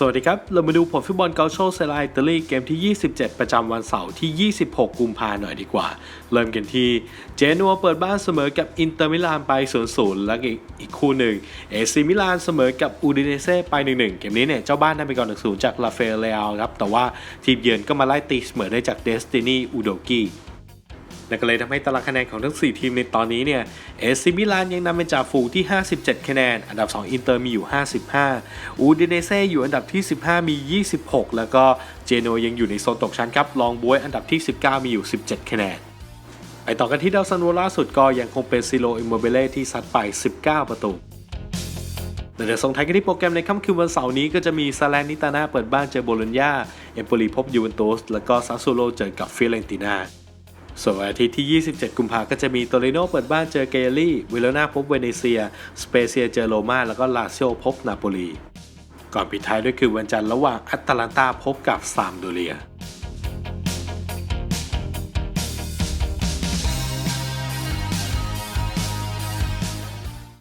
สวัสดีครับ เรามาดูผลฟุตบอลเกาโชเซราอิตาลีเกมที่ 27 ประจำวันเสาร์ที่ 26 กุมภาหน่อยดีกว่า เริ่มกันที่ เจนัวเปิดบ้านเสมอกับอินเตอร์มิลานไป 0-0 และอีกอีกคู่หนึ่ง เอซิมิลานเสมอกับอูดิเนเซ่ไป 1-1 เกมนี้เนี่ย เจ้าบ้านนำไปก่อน 1-0 จากลาเฟเรลครับ แต่ว่าทีมเยือนก็มาไล่ตีเสมอได้จากเดสตินีอูโดกี นั่นก็เลยทำให้ตารางคะแนนของทั้ง 4 ทีมในตอนนี้เนี่ยเอซิมิลานยังนำเป็นจ่าฝูงที่ 57 คะแนน อันดับ 2 อินเตอร์มีอยู่ 55 อูดิเนเซ่อยู่อันดับที่ 15 มี 26 แล้วก็เจโนยังอยู่ในโซนตกชั้นครับลองบวยอันดับที่ 19 มีอยู่ 17 คะแนนไปต่อกันที่ดาวซันโวล่าสุดก็ยังคงเป็นซิโลอิมโมเบเล่ที่ซัดไป 19 ประตูเดี๋ยวส่งท้ายกันที่โปรแกรมในค่ำคืนวันเสาร์นี้ก็จะมีซาแลนนิตานาเปิดบ้านเจอโบโลญญา เอมโปลีพบยูเวนตุส แล้วก็ซาสซูโลเจอกับฟิเรนติน่า ส่วนวันอาทิตย์ที่ 27 กุมภาก็จะมีโตริโนเปิดบ้านเจอเกลลี่วิโลนาพบเวเนเซีย สเปเซียเจอโรมาแล้วก็ลาซิโอพบนาโปลี ก่อนปิดท้ายด้วยคือวันจันทร์ระหว่างอัตแลนตาพบกับซามโดเรีย